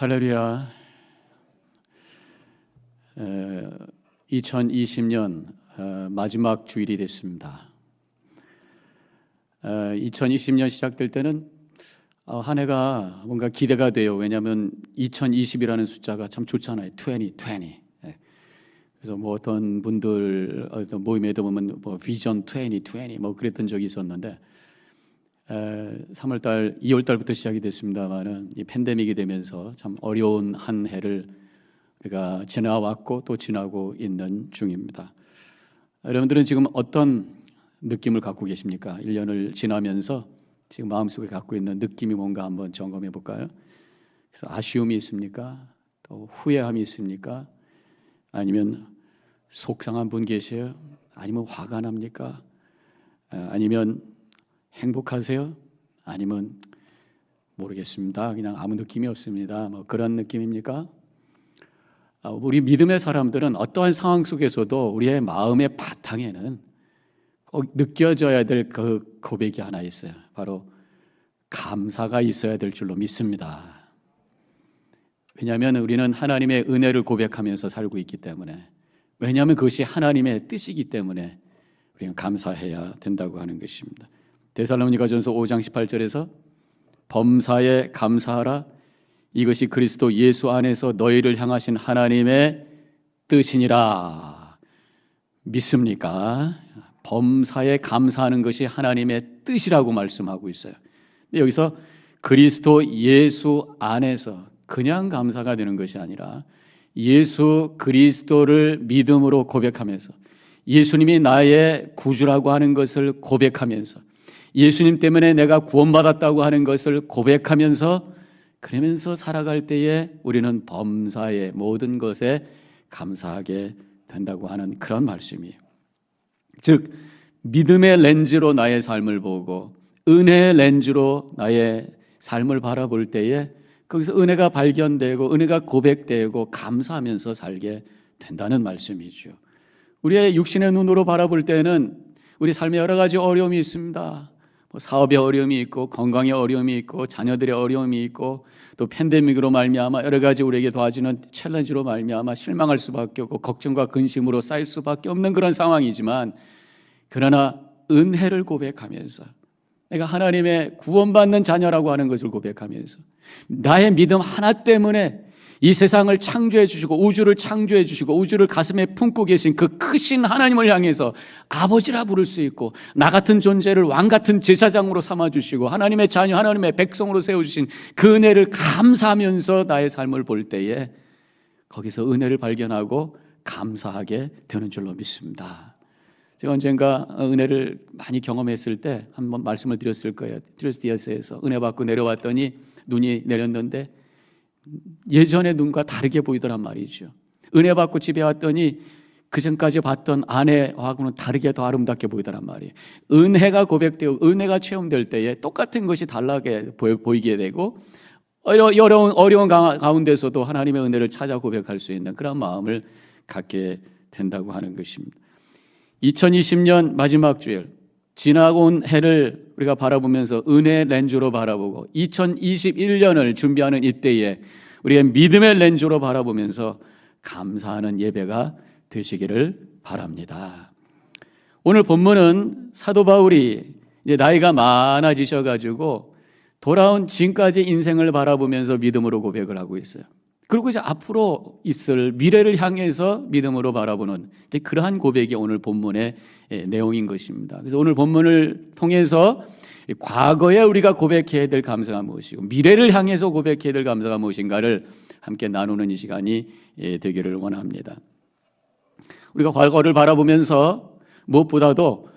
할렐루야. 2020년 어, 마지막 주일이 됐습니다. 2020년 시작될 때는 어, 한 해가 뭔가 기대가 돼요. 왜냐하면 2020이라는 숫자가 참 좋잖아요. 20, 20. 예. 그래서 뭐 어떤 분들 어떤 모임에도 보면 뭐 비전 20, 20, 뭐 그랬던 적이 있었는데 3월 달, 2월 달부터 시작이 됐습니다만은 이 팬데믹이 되면서 참 어려운 한 해를 우리가 지나왔고 또 지나고 있는 중입니다. 여러분들은 지금 어떤 느낌을 갖고 계십니까? 1년을 지나면서 지금 마음속에 갖고 있는 느낌이 뭔가 한번 점검해 볼까요? 그래서 아쉬움이 있습니까? 또 후회함이 있습니까? 아니면 속상한 분 계세요? 아니면 화가 납니까? 아니면 행복하세요? 아니면 모르겠습니다. 그냥 아무 느낌이 없습니다. 뭐 그런 느낌입니까? 아, 우리 믿음의 사람들은 어떠한 상황 속에서도 우리의 마음의 바탕에는 꼭 느껴져야 될 그 고백이 하나 있어요. 바로 감사가 있어야 될 줄로 믿습니다. 왜냐하면 우리는 하나님의 은혜를 고백하면서 살고 있기 때문에 왜냐하면 그것이 하나님의 뜻이기 때문에 우리는 감사해야 된다고 하는 것입니다. 데살로니가전서 5장 18절에서 범사에 감사하라 이것이 그리스도 예수 안에서 너희를 향하신 하나님의 뜻이니라 믿습니까? 범사에 감사하는 것이 하나님의 뜻이라고 말씀하고 있어요. 근데 여기서 그리스도 예수 안에서 그냥 감사가 되는 것이 아니라 예수 그리스도를 믿음으로 고백하면서 예수님이 나의 구주라고 하는 것을 고백하면서 예수님 때문에 내가 구원받았다고 하는 것을 고백하면서 그러면서 살아갈 때에 우리는 범사의 모든 것에 감사하게 된다고 하는 그런 말씀이에요. 즉, 믿음의 렌즈로 나의 삶을 보고 은혜의 렌즈로 나의 삶을 바라볼 때에 거기서 은혜가 발견되고 은혜가 고백되고 감사하면서 살게 된다는 말씀이죠. 우리의 육신의 눈으로 바라볼 때는 우리 삶에 여러 가지 어려움이 있습니다. 뭐 사업에 어려움이 있고 건강에 어려움이 있고 자녀들의 어려움이 있고 또 팬데믹으로 말미암아 여러 가지 우리에게 도와주는 챌린지로 말미암아 실망할 수밖에 없고 걱정과 근심으로 쌓일 수밖에 없는 그런 상황이지만 그러나 은혜를 고백하면서 내가 하나님의 구원받는 자녀라고 하는 것을 고백하면서 나의 믿음 하나 때문에 이 세상을 창조해 주시고 우주를 창조해 주시고 우주를 가슴에 품고 계신 그 크신 하나님을 향해서 아버지라 부를 수 있고 나 같은 존재를 왕 같은 제사장으로 삼아 주시고 하나님의 자녀 하나님의 백성으로 세워 주신 그 은혜를 감사하면서 나의 삶을 볼 때에 거기서 은혜를 발견하고 감사하게 되는 줄로 믿습니다. 제가 언젠가 은혜를 많이 경험했을 때 한번 말씀을 드렸을 거예요. 트레스디아스에서 은혜 받고 내려왔더니 눈이 내렸는데 예전의 눈과 다르게 보이더란 말이죠. 은혜 받고 집에 왔더니 그 전까지 봤던 아내하고는 다르게 더 아름답게 보이더란 말이에요. 은혜가 고백되고 은혜가 체험될 때에 똑같은 것이 달라게 보이게 되고 어려운 어려운 가운데서도 하나님의 은혜를 찾아 고백할 수 있는 그런 마음을 갖게 된다고 하는 것입니다. 2020년 마지막 주일 지나고 온 해를 우리가 바라보면서 은혜 렌즈로 바라보고 2021년을 준비하는 이때에 우리의 믿음의 렌즈로 바라보면서 감사하는 예배가 되시기를 바랍니다. 오늘 본문은 사도 바울이 이제 나이가 많아지셔 가지고 돌아온 지금까지 인생을 바라보면서 믿음으로 고백을 하고 있어요. 그리고 이제 앞으로 있을 미래를 향해서 믿음으로 바라보는 그러한 고백이 오늘 본문의 예, 내용인 것입니다. 그래서 오늘 본문을 통해서 과거에 우리가 고백해야 될 감사가 무엇이고 미래를 향해서 고백해야 될 감사가 무엇인가를 함께 나누는 이 시간이 예, 되기를 원합니다. 우리가 과거를 바라보면서 무엇보다도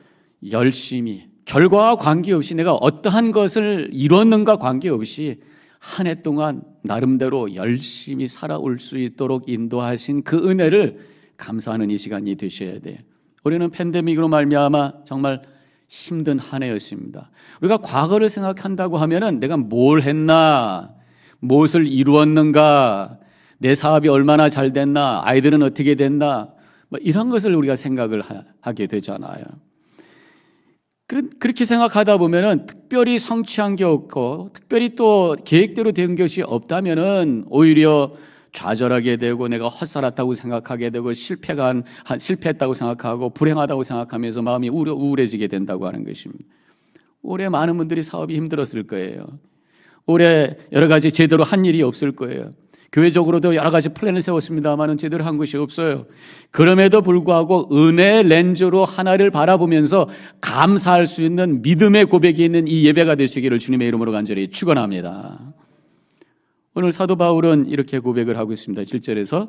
열심히 결과와 관계없이 내가 어떠한 것을 이뤘는가 관계없이 한 해 동안 나름대로 열심히 살아올 수 있도록 인도하신 그 은혜를 감사하는 이 시간이 되셔야 돼요. 우리는 팬데믹으로 말미암아 정말 힘든 한 해였습니다. 우리가 과거를 생각한다고 하면은 내가 뭘 했나, 무엇을 이루었는가, 내 사업이 얼마나 잘 됐나, 아이들은 어떻게 됐나, 뭐 이런 것을 우리가 생각을 하게 되잖아요. 그렇게 생각하다 보면은 특별히 성취한 게 없고 특별히 또 계획대로 된 것이 없다면은 오히려 좌절하게 되고 내가 헛살았다고 생각하게 되고 실패가 한, 한- 실패했다고 생각하고 불행하다고 생각하면서 마음이 우울해지게 된다고 하는 것입니다. 올해 많은 분들이 사업이 힘들었을 거예요. 올해 여러 가지 제대로 한 일이 없을 거예요. 교회적으로도 여러 가지 플랜을 세웠습니다만은 제대로 한 것이 없어요. 그럼에도 불구하고 은혜 렌즈로 하나를 바라보면서 감사할 수 있는 믿음의 고백이 있는 이 예배가 되시기를 주님의 이름으로 간절히 축원합니다. 오늘 사도 바울은 이렇게 고백을 하고 있습니다. 7절에서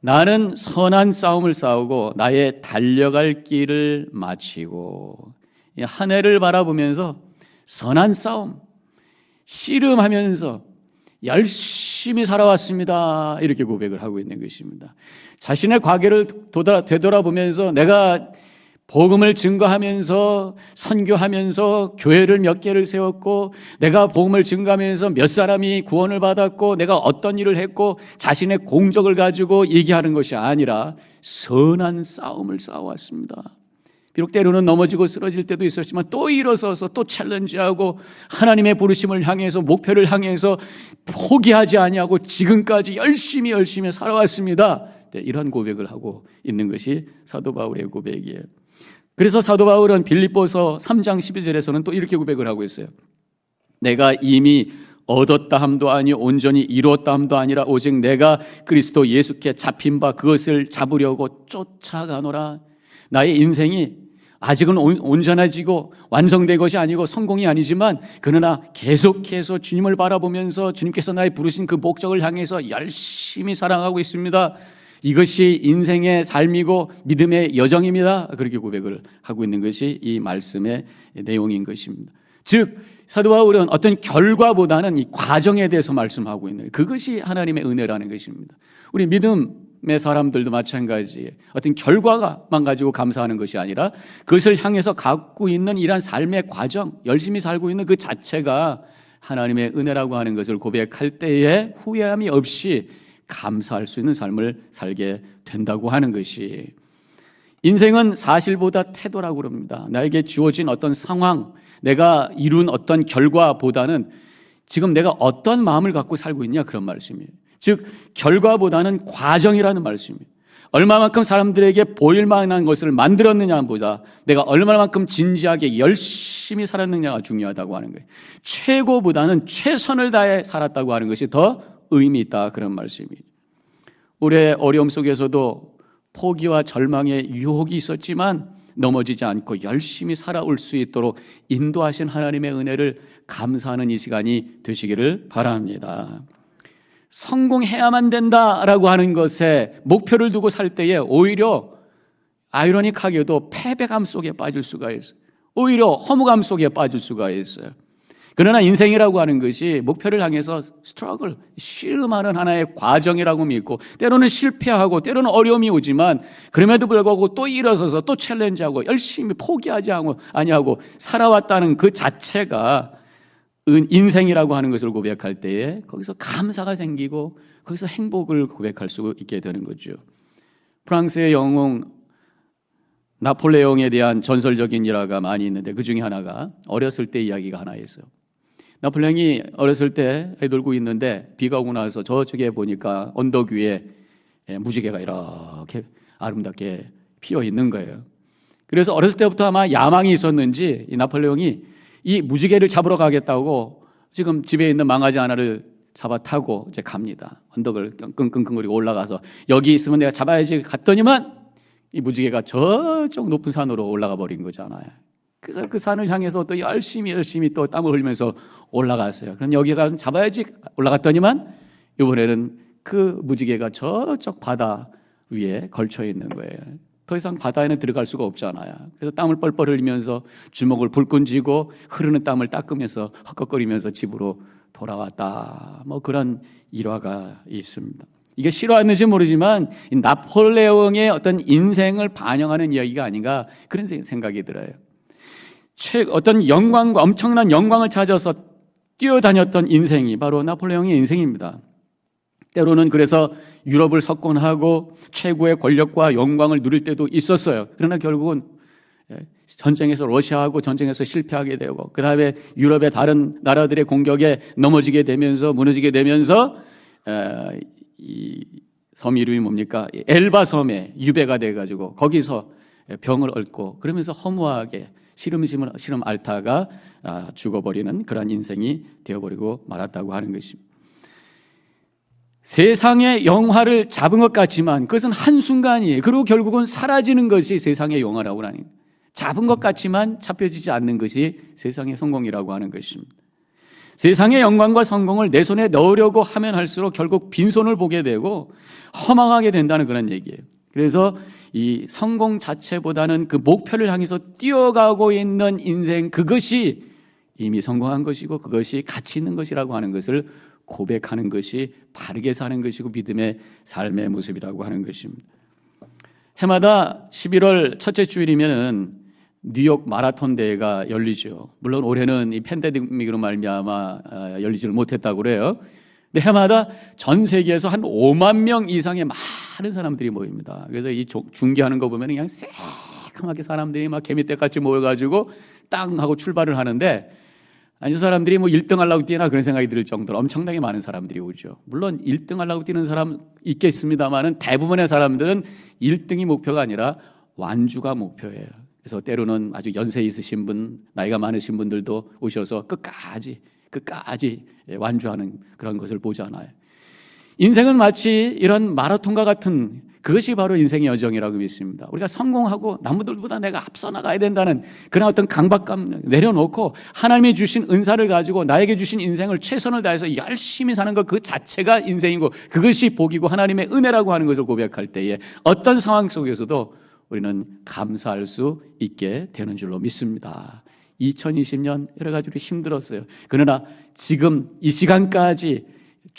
나는 선한 싸움을 싸우고 나의 달려갈 길을 마치고 이한 해를 바라보면서 선한 싸움 씨름하면서 열심히 살아왔습니다. 이렇게 고백을 하고 있는 것입니다. 자신의 과거를 도돌아, 되돌아보면서 내가 복음을 증거하면서 선교하면서 교회를 몇 개를 세웠고 내가 복음을 증거하면서 몇 사람이 구원을 받았고 내가 어떤 일을 했고 자신의 공적을 가지고 얘기하는 것이 아니라 선한 싸움을 싸워왔습니다. 비록 때로는 넘어지고 쓰러질 때도 있었지만 또 일어서서 또 챌린지하고 하나님의 부르심을 향해서 목표를 향해서 포기하지 아니하고 지금까지 열심히 열심히 살아왔습니다. 네, 이런 고백을 하고 있는 것이 사도 바울의 고백이에요. 그래서 사도 바울은 빌립보서 3장 12절에서는 또 이렇게 고백을 하고 있어요. 내가 이미 얻었다 함도 아니 온전히 이루었다 함도 아니라 오직 내가 그리스도 예수께 잡힌 바 그것을 잡으려고 쫓아가노라. 나의 인생이 아직은 온- 온전해지고 완성된 것이 아니고 성공이 아니지만 그러나 계속해서 주님을 바라보면서 주님께서 나의 부르신 그 목적을 향해서 열심히 사랑하고 있습니다. 이것이 인생의 삶이고 믿음의 여정입니다. 그렇게 고백을 하고 있는 것이 이 말씀의 내용인 것입니다. 즉 사도 바울은 어떤 결과보다는 이 과정에 대해서 말씀하고 있는. 그것이 하나님의 은혜라는 것입니다. 우리 믿음 의 사람들도 마찬가지예요. 어떤 결과만 가지고 감사하는 것이 아니라 그것을 향해서 갖고 있는 이러한 삶의 과정, 열심히 살고 있는 그 자체가 하나님의 은혜라고 하는 것을 고백할 때에 후회함이 없이 감사할 수 있는 삶을 살게 된다고 하는 것이 인생은 사실보다 태도라고 그럽니다. 나에게 주어진 어떤 상황, 내가 이룬 어떤 결과보다는 지금 내가 어떤 마음을 갖고 살고 있냐 그런 말씀이에요. 즉 결과보다는 과정이라는 말씀이에요. 얼마만큼 사람들에게 보일 만한 것을 만들었느냐보다 내가 얼마만큼 진지하게 열심히 살았느냐가 중요하다고 하는 거예요. 최고보다는 최선을 다해 살았다고 하는 것이 더 의미 있다 그런 말씀이에요. 올해 어려움 속에서도 포기와 절망의 유혹이 있었지만 넘어지지 않고 열심히 살아올 수 있도록 인도하신 하나님의 은혜를 감사하는 이 시간이 되시기를 바랍니다. 성공해야만 된다라고 하는 것에 목표를 두고 살 때에 오히려 아이러닉하게도 패배감 속에 빠질 수가 있어요. 오히려 허무감 속에 빠질 수가 있어요. 그러나 인생이라고 하는 것이 목표를 향해서 스트러글, 씨름하는 하나의 과정이라고 믿고 때로는 실패하고 때로는 어려움이 오지만 그럼에도 불구하고 또 일어서서 또 챌린지하고 열심히 포기하지 않고 아니하고 살아왔다는 그 자체가 은- 인생이라고 하는 것을 고백할 때에 거기서 감사가 생기고 거기서 행복을 고백할 수 있게 되는 거죠. 프랑스의 영웅 나폴레옹에 대한 전설적인 일화가 많이 있는데 그 중에 하나가 어렸을 때 이야기가 하나 있어요. 나폴레옹이 어렸을 때 놀고 있는데 비가 오고 나서 저쪽에 보니까 언덕 위에 예, 무지개가 이렇게 아름답게 피어 있는 거예요. 그래서 어렸을 때부터 아마 야망이 있었는지 이 나폴레옹이 이 무지개를 잡으러 가겠다고 지금 집에 있는 망아지 하나를 잡아 타고 이제 갑니다. 언덕을 끙끙끙거리고 올라가서 여기 있으면 내가 잡아야지 갔더니만 이 무지개가 저쪽 높은 산으로 올라가 버린 거잖아요. 그래서 그 산을 향해서 또 열심히 열심히 또 땀을 흘리면서 올라갔어요. 그럼 여기가 잡아야지 올라갔더니만 이번에는 그 무지개가 저쪽 바다 위에 걸쳐 있는 거예요. 더 이상 바다에는 들어갈 수가 없잖아요. 그래서 땀을 뻘뻘 흘리면서 주먹을 불끈 쥐고 흐르는 땀을 닦으면서 헛걱거리면서 집으로 돌아왔다. 뭐 그런 일화가 있습니다. 이게 실화였는지 모르지만 이 나폴레옹의 어떤 인생을 반영하는 이야기가 아닌가 그런 생- 생각이 들어요. 최 어떤 영광과 엄청난 영광을 찾아서 뛰어다녔던 인생이 바로 나폴레옹의 인생입니다. 때로는 그래서 유럽을 석권하고 최고의 권력과 영광을 누릴 때도 있었어요. 그러나 결국은 예, 전쟁에서 러시아하고 전쟁에서 실패하게 되고 그 다음에 유럽의 다른 나라들의 공격에 넘어지게 되면서 무너지게 되면서 에, 이 섬 이름이 뭡니까? 엘바 섬에 유배가 돼가지고 거기서 병을 앓고 그러면서 허무하게 시름시름 시름 앓다가 아, 죽어버리는 그러한 인생이 되어버리고 말았다고 하는 것입니다. 세상의 영화를 잡은 것 같지만 그것은 한순간이에요. 그리고 결국은 사라지는 것이 세상의 영화라고 하는. 잡은 것 같지만 잡혀지지 않는 것이 세상의 성공이라고 하는 것입니다. 세상의 영광과 성공을 내 손에 넣으려고 하면 할수록 결국 빈손을 보게 되고 허망하게 된다는 그런 얘기예요. 그래서 이 성공 자체보다는 그 목표를 향해서 뛰어가고 있는 인생 그것이 이미 성공한 것이고 그것이 가치 있는 것이라고 하는 것을 고백하는 것이 바르게 사는 것이고 믿음의 삶의 모습이라고 하는 것입니다. 해마다 11월 첫째 주일이면은 뉴욕 마라톤 대회가 열리죠. 물론 올해는 이 팬데믹으로 말미암아 아, 열리지를 못했다고 그래요. 근데 해마다 전 세계에서 한 5만 명 이상의 많은 사람들이 모입니다. 그래서 이 중계하는 거 보면 그냥 새카맣게 사람들이 막 개미떼같이 모여가지고 땅 하고 출발을 하는데 아니, 저 사람들이 뭐 1등 하려고 뛰나 그런 생각이 들 정도로 엄청나게 많은 사람들이 오죠. 물론 1등 하려고 뛰는 사람 있겠습니다만은 대부분의 사람들은 1등이 목표가 아니라 완주가 목표예요. 그래서 때로는 아주 연세 있으신 분, 나이가 많으신 분들도 오셔서 끝까지, 끝까지 완주하는 그런 것을 보잖아요. 인생은 마치 이런 마라톤과 같은 그것이 바로 인생의 여정이라고 믿습니다. 우리가 성공하고 남들보다 내가 앞서 나가야 된다는 그런 어떤 강박감 내려놓고 하나님이 주신 은사를 가지고 나에게 주신 인생을 최선을 다해서 열심히 사는 것 그 자체가 인생이고 그것이 복이고 하나님의 은혜라고 하는 것을 고백할 때에 어떤 상황 속에서도 우리는 감사할 수 있게 되는 줄로 믿습니다. 2020년 여러 가지로 힘들었어요. 그러나 지금 이 시간까지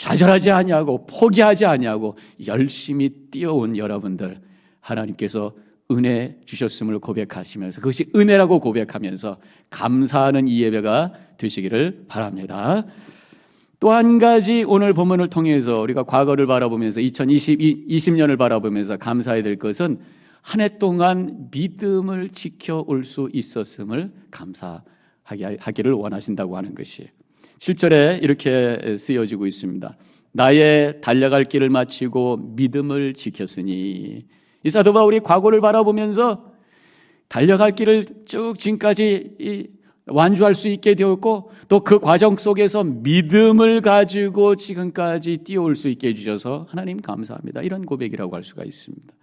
좌절하지 아니하고 포기하지 아니하고 열심히 뛰어온 여러분들 하나님께서 은혜 주셨음을 고백하시면서 그것이 은혜라고 고백하면서 감사하는 이 예배가 되시기를 바랍니다. 또 한 가지 오늘 본문을 통해서 우리가 과거를 바라보면서 2020 년을 바라보면서 감사해야 될 것은 한 해 동안 믿음을 지켜올 수 있었음을 감사하기를 원하신다고 하는 것이에요. 7절에 이렇게 쓰여지고 있습니다. 나의 달려갈 길을 마치고 믿음을 지켰으니 이 사도 바울이 과거를 바라보면서 달려갈 길을 쭉 지금까지 완주할 수 있게 되었고 또 그 과정 속에서 믿음을 가지고 지금까지 뛰어올 수 있게 해주셔서 하나님 감사합니다. 이런 고백이라고 할 수가 있습니다.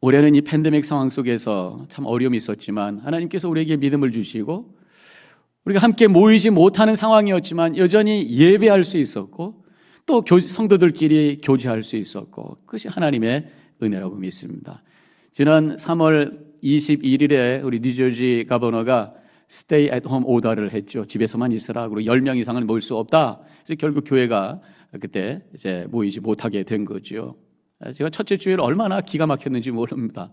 올해는 이 팬데믹 상황 속에서 참 어려움이 있었지만 하나님께서 우리에게 믿음을 주시고 우리가 함께 모이지 못하는 상황이었지만 여전히 예배할 수 있었고 또 성도들끼리 교제할 수 있었고 그것이 하나님의 은혜라고 믿습니다. 지난 3월 21일에 우리 뉴저지 가버너가 스테이 앳 홈 오더를 했죠. 집에서만 있으라. 그리고 10명 이상은 모일 수 없다. 그래서 결국 교회가 그때 이제 모이지 못하게 된 거죠. 제가 첫째 주일 얼마나 기가 막혔는지 모릅니다.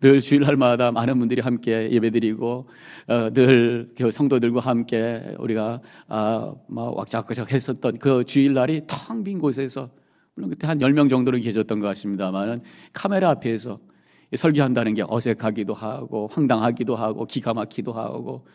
늘 주일날마다 많은 분들이 함께 예배드리고 어, 늘 성도들과 함께 우리가 아, 막 왁작왁작 했었던 그 주일날이 텅 빈 곳에서 물론 그때 한 10명 정도는 계셨던 것 같습니다만은 카메라 앞에서 설교한다는 게 어색하기도 하고 황당하기도 하고 기가 막히기도 하고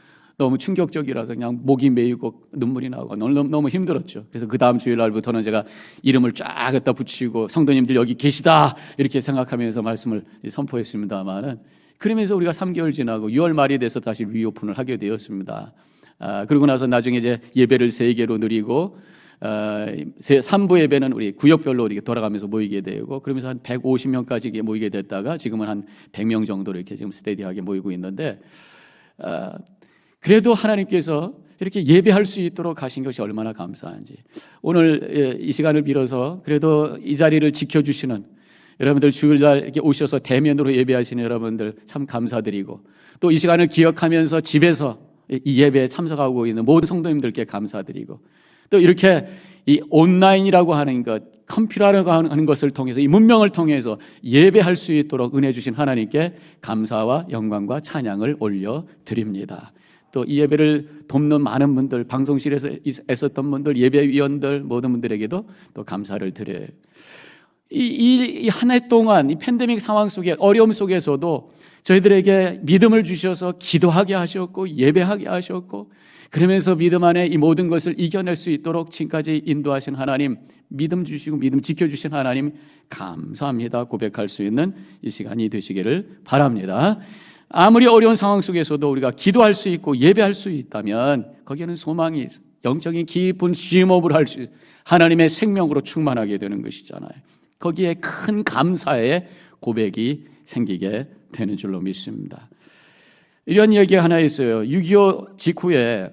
너무 충격적이라서 그냥 목이 메이고 눈물이 나고 너무, 너무 힘들었죠. 그래서 그 다음 주일날부터는 제가 이름을 쫙 갖다 붙이고 성도님들 여기 계시다 이렇게 생각하면서 말씀을 선포했습니다만은 그러면서 우리가 3개월 지나고 6월 말이 돼서 다시 리오픈을 하게 되었습니다. 아, 그리고 나서 나중에 이제 예배를 세 개로 누리고 어, 3부 예배는 우리 구역별로 이렇게 돌아가면서 모이게 되고 그러면서 한 150명까지 모이게 됐다가 지금은 한 100명 정도로 이렇게 지금 스테디하게 모이고 있는데 어, 그래도 하나님께서 이렇게 예배할 수 있도록 하신 것이 얼마나 감사한지. 오늘 예, 이 시간을 빌어서 그래도 이 자리를 지켜주시는 여러분들 주일날 이렇게 오셔서 대면으로 예배하시는 여러분들 참 감사드리고 또 이 시간을 기억하면서 집에서 이 예배에 참석하고 있는 모든 성도님들께 감사드리고 또 이렇게 이 온라인이라고 하는 것, 컴퓨터라고 하는 것을 통해서 이 문명을 통해서 예배할 수 있도록 은혜 주신 하나님께 감사와 영광과 찬양을 올려 드립니다. 또 이 예배를 돕는 많은 분들, 방송실에서 애썼던 분들, 예배위원들 모든 분들에게도 또 감사를 드려요. 이한 해 동안 이 팬데믹 상황 속에 어려움 속에서도 저희들에게 믿음을 주셔서 기도하게 하셨고 예배하게 하셨고 그러면서 믿음 안에 이 모든 것을 이겨낼 수 있도록 지금까지 인도하신 하나님 믿음 주시고 믿음 지켜주신 하나님 감사합니다 고백할 수 있는 이 시간이 되시기를 바랍니다. 아무리 어려운 상황 속에서도 우리가 기도할 수 있고 예배할 수 있다면 거기에는 소망이 있어요. 영적인 깊은 심호흡을 할 수, 하나님의 생명으로 충만하게 되는 것이잖아요. 거기에 큰 감사의 고백이 생기게 되는 줄로 믿습니다. 이런 얘기 하나 있어요. 6.25 직후에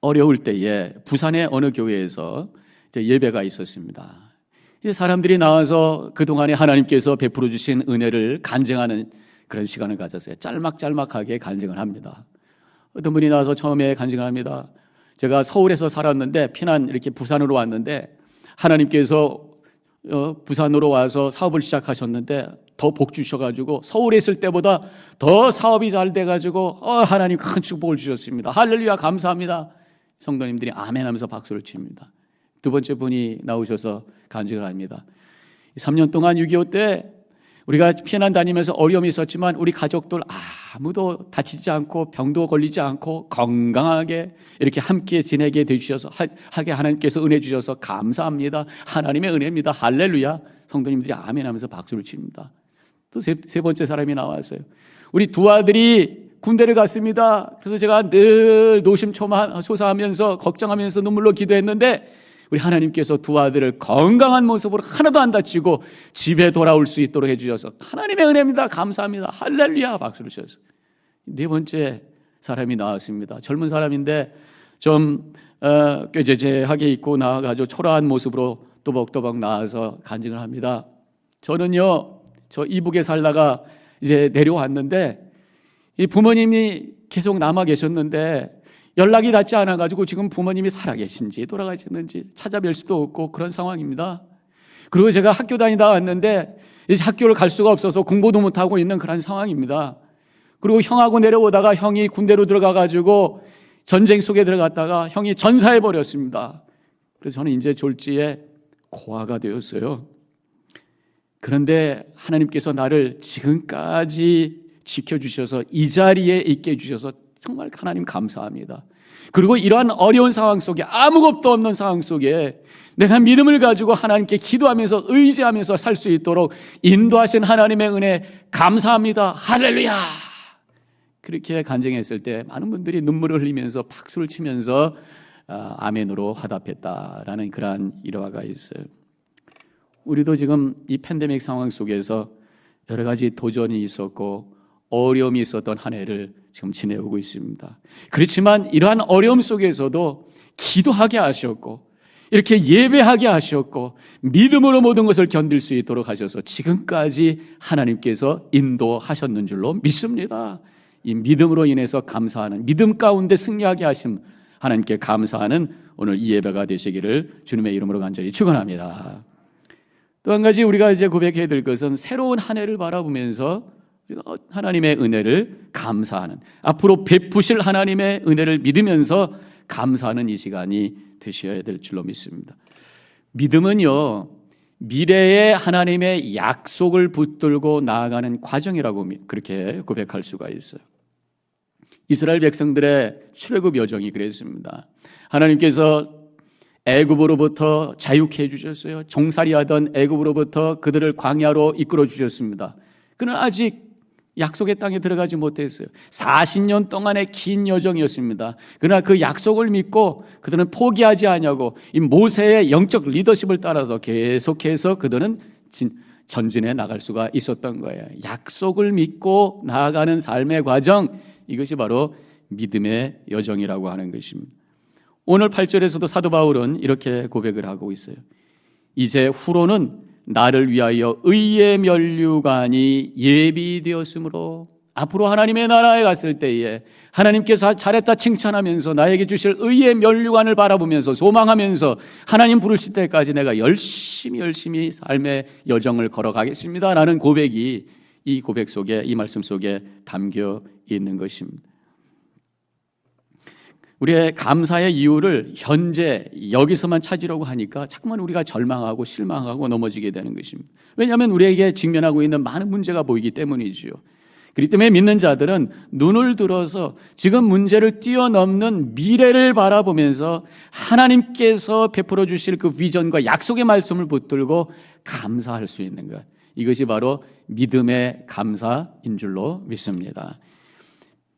어려울 때에 부산의 어느 교회에서 예배가 있었습니다. 사람들이 나와서 그동안에 하나님께서 베풀어 주신 은혜를 간증하는 그런 시간을 가졌어요. 짤막짤막하게 간증을 합니다. 어떤 분이 나와서 처음에 간증을 합니다. 제가 서울에서 살았는데 피난 이렇게 부산으로 왔는데 하나님께서 어, 부산으로 와서 사업을 시작하셨는데 더 복 주셔가지고 서울에 있을 때보다 더 사업이 잘 돼가지고 어, 하나님 큰 축복을 주셨습니다. 할렐루야 감사합니다. 성도님들이 아멘하면서 박수를 칩니다. 두 번째 분이 나오셔서 간증을 합니다. 3년 동안 6.25때 우리가 피난 다니면서 어려움이 있었지만 우리 가족들 아무도 다치지 않고 병도 걸리지 않고 건강하게 이렇게 함께 지내게 되주셔서 하게 하나님께서 은혜 주셔서 감사합니다. 하나님의 은혜입니다. 할렐루야. 성도님들이 아멘 하면서 박수를 칩니다. 또세세 번째 사람이 나왔어요. 우리 두 아들이 군대를 갔습니다. 그래서 제가 늘 노심초사하면서 걱정하면서 눈물로 기도했는데 우리 하나님께서 두 아들을 건강한 모습으로 하나도 안 다치고 집에 돌아올 수 있도록 해주셔서 하나님의 은혜입니다. 감사합니다. 할렐루야 박수를 쳤어요. 네 번째 사람이 나왔습니다. 젊은 사람인데 좀 어, 꾀죄죄하게 입고 나와가지고 초라한 모습으로 또박또박 나와서 간증을 합니다. 저는요, 저 이북에 살다가 이제 내려왔는데 이 부모님이 계속 남아 계셨는데 연락이 닿지 않아가지고 지금 부모님이 살아계신지 돌아가셨는지 찾아뵐 수도 없고 그런 상황입니다. 그리고 제가 학교 다니다 왔는데 이제 학교를 갈 수가 없어서 공부도 못하고 있는 그런 상황입니다. 그리고 형하고 내려오다가 형이 군대로 들어가가지고 전쟁 속에 들어갔다가 형이 전사해 버렸습니다. 그래서 저는 이제 졸지에 고아가 되었어요. 그런데 하나님께서 나를 지금까지 지켜주셔서 이 자리에 있게 해주셔서 정말 하나님 감사합니다. 그리고 이러한 어려운 상황 속에 아무것도 없는 상황 속에 내가 믿음을 가지고 하나님께 기도하면서 의지하면서 살 수 있도록 인도하신 하나님의 은혜 감사합니다. 할렐루야! 그렇게 간증했을 때 많은 분들이 눈물을 흘리면서 박수를 치면서 아, 아멘으로 화답했다라는 그러한 일화가 있어요. 우리도 지금 이 팬데믹 상황 속에서 여러 가지 도전이 있었고 어려움이 있었던 한 해를 지금 지내오고 있습니다. 그렇지만 이러한 어려움 속에서도 기도하게 하셨고 이렇게 예배하게 하셨고 믿음으로 모든 것을 견딜 수 있도록 하셔서 지금까지 하나님께서 인도하셨는 줄로 믿습니다. 이 믿음으로 인해서 감사하는 믿음 가운데 승리하게 하심 하나님께 감사하는 오늘 이 예배가 되시기를 주님의 이름으로 간절히 축원합니다. 또 한 가지 우리가 이제 고백해야 될 것은 새로운 한 해를 바라보면서 하나님의 은혜를 감사하는 앞으로 베푸실 하나님의 은혜를 믿으면서 감사하는 이 시간이 되셔야 될 줄로 믿습니다. 믿음은요 미래의 하나님의 약속을 붙들고 나아가는 과정이라고 그렇게 고백할 수가 있어요. 이스라엘 백성들의 출애굽 여정이 그랬습니다. 하나님께서 애굽으로부터 자유케 해 주셨어요. 종살이하던 애굽으로부터 그들을 광야로 이끌어 주셨습니다. 그러나 아직 약속의 땅에 들어가지 못했어요. 40년 동안의 긴 여정이었습니다. 그러나 그 약속을 믿고 그들은 포기하지 않냐고 이 모세의 영적 리더십을 따라서 계속해서 그들은 전진해 나갈 수가 있었던 거예요. 약속을 믿고 나아가는 삶의 과정 이것이 바로 믿음의 여정이라고 하는 것입니다. 오늘 8절에서도 사도 바울은 이렇게 고백을 하고 있어요. 이제 후로는 나를 위하여 의의 면류관이 예비되었으므로 앞으로 하나님의 나라에 갔을 때에 하나님께서 잘했다 칭찬하면서 나에게 주실 의의 면류관을 바라보면서 소망하면서 하나님 부르실 때까지 내가 열심히 열심히 삶의 여정을 걸어가겠습니다. 라는 고백이 이 고백 속에 이 말씀 속에 담겨 있는 것입니다. 우리의 감사의 이유를 현재 여기서만 찾으려고 하니까 자꾸만 우리가 절망하고 실망하고 넘어지게 되는 것입니다. 왜냐하면 우리에게 직면하고 있는 많은 문제가 보이기 때문이지요. 그렇기 때문에 믿는 자들은 눈을 들어서 지금 문제를 뛰어넘는 미래를 바라보면서 하나님께서 베풀어 주실 그 비전과 약속의 말씀을 붙들고 감사할 수 있는 것. 이것이 바로 믿음의 감사인 줄로 믿습니다.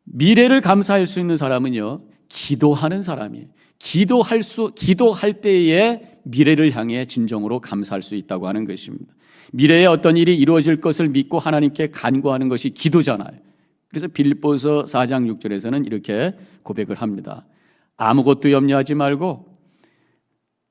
미래를 감사할 수 있는 사람은요, 기도하는 사람이에요. 기도할 수, 기도할 때에 미래를 향해 진정으로 감사할 수 있다고 하는 것입니다. 미래에 어떤 일이 이루어질 것을 믿고 하나님께 간구하는 것이 기도잖아요. 그래서 빌립보서 4장 6절에서는 이렇게 고백을 합니다. 아무것도 염려하지 말고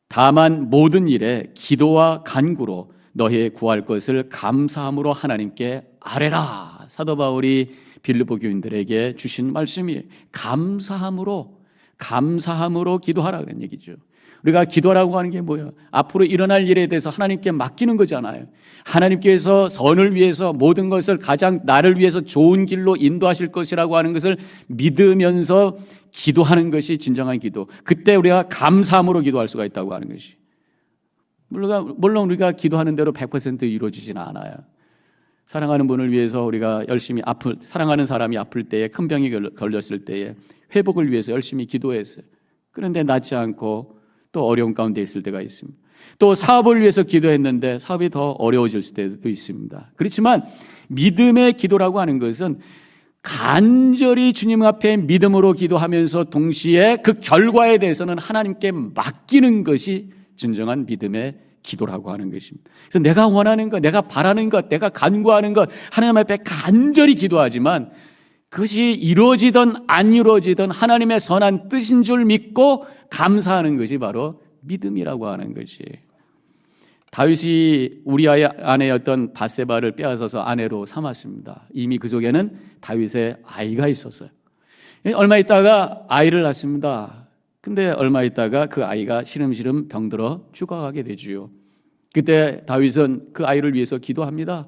다만 모든 일에 기도와 간구로 너희의 구할 것을 감사함으로 하나님께 아뢰라. 사도 바울이 빌립보 교인들에게 주신 말씀이 감사함으로 감사함으로 기도하라 그런 얘기죠. 우리가 기도라고 하는 게 뭐예요? 앞으로 일어날 일에 대해서 하나님께 맡기는 거잖아요. 하나님께서 선을 위해서 모든 것을 가장 나를 위해서 좋은 길로 인도하실 것이라고 하는 것을 믿으면서 기도하는 것이 진정한 기도. 그때 우리가 감사함으로 기도할 수가 있다고 하는 것이. 물론, 우리가 기도하는 대로 100% 이루어지진 않아요. 사랑하는 분을 위해서 우리가 열심히 아플, 사랑하는 사람이 아플 때에 큰 병이 걸렸을 때에 회복을 위해서 열심히 기도했어요. 그런데 낫지 않고 또 어려운 가운데 있을 때가 있습니다. 또 사업을 위해서 기도했는데 사업이 더 어려워질 때도 있습니다. 그렇지만 믿음의 기도라고 하는 것은 간절히 주님 앞에 믿음으로 기도하면서 동시에 그 결과에 대해서는 하나님께 맡기는 것이 진정한 믿음의 기도라고 하는 것입니다. 그래서 내가 원하는 것, 내가 바라는 것, 내가 간구하는 것, 하나님 앞에 간절히 기도하지만 그것이 이루어지든 안 이루어지든 하나님의 선한 뜻인 줄 믿고 감사하는 것이 바로 믿음이라고 하는 것이. 다윗이 우리아의 아내였던 바세바를 빼앗아서 아내로 삼았습니다. 이미 그 속에는 다윗의 아이가 있었어요. 얼마 있다가 아이를 낳습니다. 근데 얼마 있다가 그 아이가 시름시름 병들어 죽어가게 되지요. 그때 다윗은 그 아이를 위해서 기도합니다.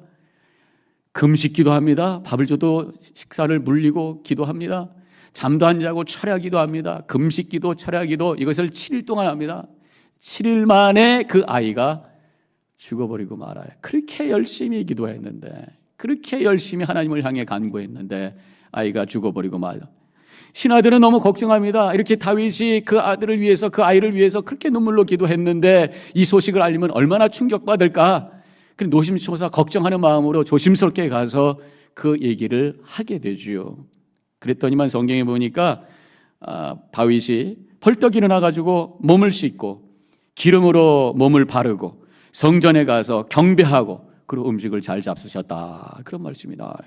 금식 기도합니다. 밥을 줘도 식사를 물리고 기도합니다. 잠도 안 자고 철야 기도합니다. 금식 기도, 철야 기도 이것을 7일 동안 합니다. 7일 만에 그 아이가 죽어버리고 말아요. 그렇게 열심히 기도했는데, 그렇게 열심히 하나님을 향해 간구했는데 아이가 죽어버리고 말아요. 신하들은 너무 걱정합니다. 이렇게 다윗이 그 아들을 위해서 그 아이를 위해서 그렇게 눈물로 기도했는데 이 소식을 알리면 얼마나 충격받을까? 그 노심초사 걱정하는 마음으로 조심스럽게 가서 그 얘기를 하게 되지요. 그랬더니만 성경에 보니까 아, 다윗이 벌떡 일어나 가지고 몸을 씻고 기름으로 몸을 바르고 성전에 가서 경배하고 그리고 음식을 잘 잡수셨다. 그런 말씀이 나와요.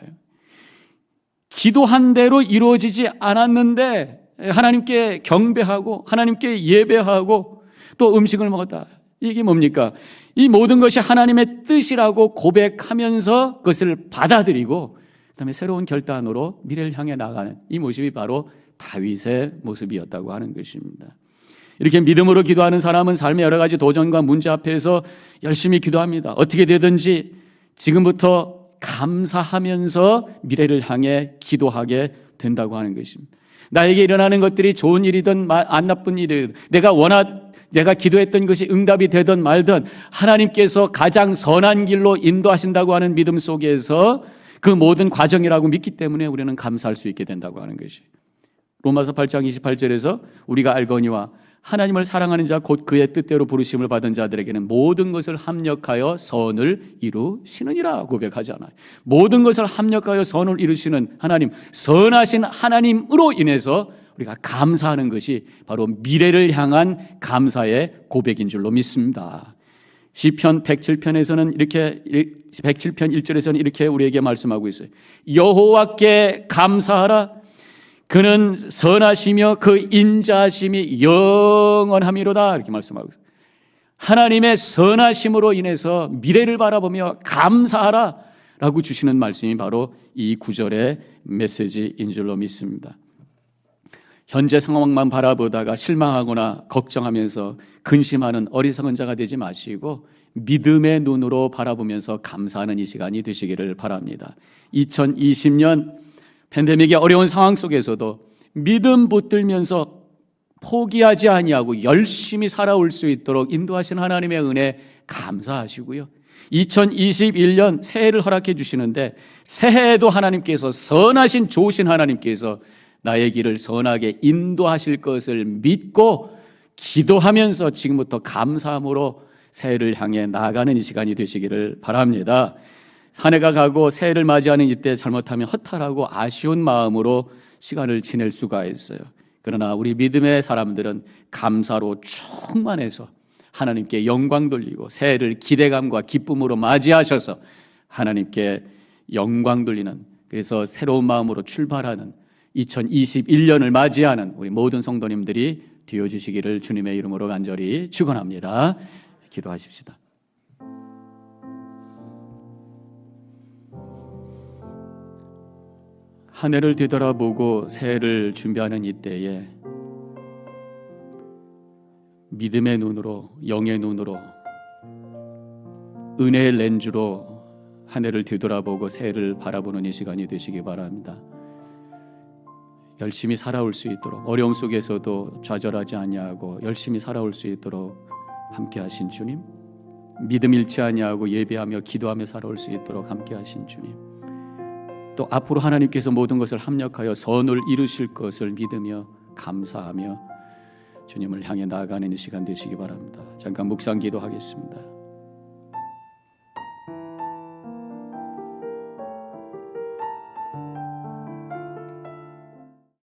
기도한 대로 이루어지지 않았는데 하나님께 경배하고 하나님께 예배하고 또 음식을 먹었다. 이게 뭡니까? 이 모든 것이 하나님의 뜻이라고 고백하면서 그것을 받아들이고 그다음에 새로운 결단으로 미래를 향해 나가는 이 모습이 바로 다윗의 모습이었다고 하는 것입니다. 이렇게 믿음으로 기도하는 사람은 삶의 여러 가지 도전과 문제 앞에서 열심히 기도합니다. 어떻게 되든지 지금부터 감사하면서 미래를 향해 기도하게 된다고 하는 것입니다. 나에게 일어나는 것들이 좋은 일이든 안 나쁜 일이든 내가 원하 내가 기도했던 것이 응답이 되든 말든 하나님께서 가장 선한 길로 인도하신다고 하는 믿음 속에서 그 모든 과정이라고 믿기 때문에 우리는 감사할 수 있게 된다고 하는 것이. 로마서 8장 28절에서 우리가 알거니와 하나님을 사랑하는 자 곧 그의 뜻대로 부르심을 받은 자들에게는 모든 것을 합력하여 선을 이루시느니라 고백하잖아요. 모든 것을 합력하여 선을 이루시는 하나님, 선하신 하나님으로 인해서 우리가 감사하는 것이 바로 미래를 향한 감사의 고백인 줄로 믿습니다. 시편 107편에서는 이렇게 107편 1절에서는 이렇게 우리에게 말씀하고 있어요. 여호와께 감사하라 그는 선하시며 그 인자심이 영원함이로다 이렇게 말씀하고 있어요. 하나님의 선하심으로 인해서 미래를 바라보며 감사하라 라고 주시는 말씀이 바로 이 구절의 메시지인 줄로 믿습니다. 현재 상황만 바라보다가 실망하거나 걱정하면서 근심하는 어리석은 자가 되지 마시고 믿음의 눈으로 바라보면서 감사하는 이 시간이 되시기를 바랍니다. 2020년 팬데믹의 어려운 상황 속에서도 믿음 붙들면서 포기하지 아니하고 열심히 살아올 수 있도록 인도하신 하나님의 은혜 감사하시고요. 2021년 새해를 허락해 주시는데 새해에도 하나님께서 선하신 좋으신 하나님께서 나의 길을 선하게 인도하실 것을 믿고 기도하면서 지금부터 감사함으로 새해를 향해 나아가는 이 시간이 되시기를 바랍니다. 한 해가 가고 새해를 맞이하는 이때 잘못하면 허탈하고 아쉬운 마음으로 시간을 지낼 수가 있어요. 그러나 우리 믿음의 사람들은 감사로 충만해서 하나님께 영광 돌리고 새해를 기대감과 기쁨으로 맞이하셔서 하나님께 영광 돌리는 그래서 새로운 마음으로 출발하는 2021년을 맞이하는 우리 모든 성도님들이 되어 주시기를 주님의 이름으로 간절히 축원합니다. 기도하십시다. 한 해를 되돌아보고 새해를 준비하는 이때에 믿음의 눈으로 영의 눈으로 은혜의 렌즈로 한 해를 뒤돌아보고 새해를 바라보는 이 시간이 되시기 바랍니다. 열심히 살아올 수 있도록 어려움 속에서도 좌절하지 아니하고 열심히 살아올 수 있도록 함께 하신 주님 믿음 잃지 아니하고 예배하며 기도하며 살아올 수 있도록 함께 하신 주님 또 앞으로 하나님께서 모든 것을 합력하여 선을 이루실 것을 믿으며 감사하며 주님을 향해 나아가는 이 시간 되시기 바랍니다. 잠깐 묵상 기도하겠습니다.